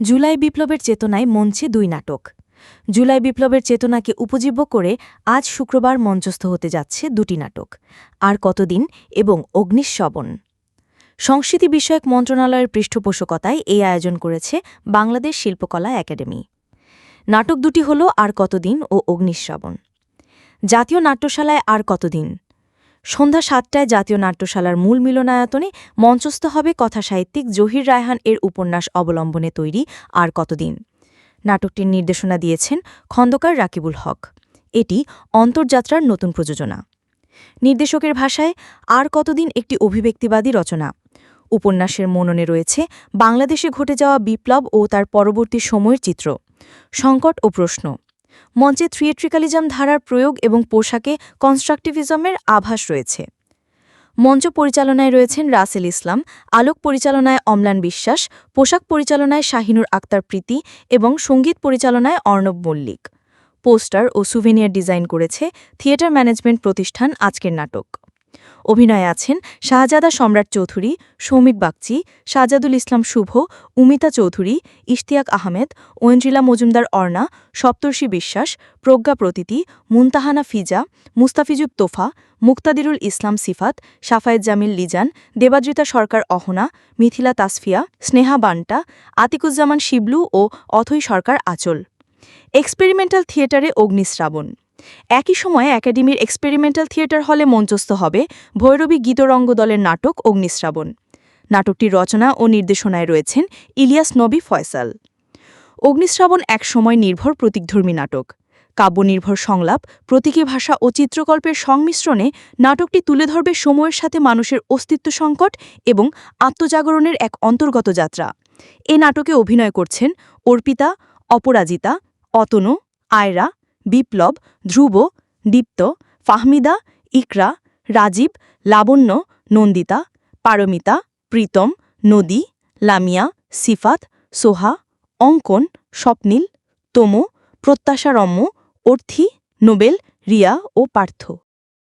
জুলাই বিপ্লবের চেতনায় মঞ্চে দুই নাটক। জুলাই বিপ্লবের চেতনাকে উপজীব্য করে আজ শুক্রবার মঞ্চস্থ হতে যাচ্ছে দুটি নাটক, আর কতদিন এবং অগ্নিশবন সংস্কৃতি বিষয়ক মন্ত্রণালয়ের পৃষ্ঠপোষকতায় এই আয়োজন করেছে বাংলাদেশ শিল্পকলা একাডেমি। নাটক দুটি হল আর কতদিন ও অগ্নিশ্রাবণ। জাতীয় নাট্যশালায় আর কতদিন সন্ধ্যা সাতটায় জাতীয় নাট্যশালার মূল মিলনায়তনে মঞ্চস্থ হবে কথাসাহিত্যিক জহির রায়হান এর উপন্যাস অবলম্বনে তৈরি আর কতদিন। নাটকটির নির্দেশনা দিয়েছেন খন্দকার রাকিবুল হক। এটি অন্তর্যাত্রার নতুন প্রযোজনা। নির্দেশকের ভাষায় আর কতদিন একটি অভিব্যক্তিবাদী রচনা। উপন্যাসের মননে রয়েছে বাংলাদেশে ঘটে যাওয়া বিপ্লব ও তার পরবর্তী সময়ের চিত্র। সংকট ও প্রশ্ন। মঞ্চে থিয়েট্রিক্যালিজম ধারার প্রয়োগ এবং পোশাকে কনস্ট্রাকটিভিজমের আভাস রয়েছে। মঞ্চ পরিচালনায় রয়েছেন রাসেল ইসলাম, আলোক পরিচালনায় অম্লান বিশ্বাস, পোশাক পরিচালনায় শাহিনুর আক্তার প্রীতি এবং সংগীত পরিচালনায় অর্ণব মল্লিক। পোস্টার ও সুভেনিয়ার ডিজাইন করেছে থিয়েটার ম্যানেজমেন্ট প্রতিষ্ঠান আজকের নাটক। অভিনয়ে আছেন শাহজাদা সম্রাট চৌধুরী সৌমিক বাগচি শাহজাদুল ইসলাম শুভ, উমিতা চৌধুরী, ইশতিয়াক আহমেদ, ঐন্দ্রিলা মজুমদার অর্ণা, সপ্তর্ষি বিশ্বাস, প্রজ্ঞা প্রতীতি, মুনতাহানা ফিজা মুস্তাফিজুব তোফা, মুক্তাদিরুল ইসলাম সিফাত, সাফায়েত জামিল লিজান, দেবাদ্রিতা সরকার অহনা, মিথিলা তাসফিয়া, স্নেহা বান্টা, আতিকুজ্জামান শিবলু ও অথৈ সরকার আচল। এক্সপেরিমেন্টাল থিয়েটারে অগ্নিশ্রাবণ। একই সময়ে একাডেমির এক্সপেরিমেন্টাল থিয়েটার হলে মঞ্চস্থ হবে ভৈরবী গীতরঙ্গ দলের নাটক অগ্নিশ্রাবণ। নাটকটির রচনা ও নির্দেশনায় রয়েছেন ইলিয়াস নবী ফয়সাল। অগ্নিশ্রাবণ এক সময় নির্ভর প্রতীকধর্মী নাটক। কাব্যনির্ভর সংলাপ, প্রতীকী ভাষা ও চিত্রকল্পের সংমিশ্রণে নাটকটি তুলে ধরবে সময়ের সাথে মানুষের অস্তিত্ব সংকট এবং আত্মজাগরণের এক অন্তর্গত যাত্রা। এ নাটকে অভিনয় করছেন অর্পিতা, অপরাজিতা, অতনু, আয়রা বিপ্লব, ধ্রুব, দীপ্ত, ফাহমিদা, ইকরা, রাজীব, লাবণ্য, নন্দিতা, পারমিতা, প্রীতম, নদী, লামিয়া, সিফাত, সোহা, অঙ্কন, স্বপ্নীল, তমু, প্রত্যাশারম্য, অর্থী, নোবেল, রিয়া ও পার্থ।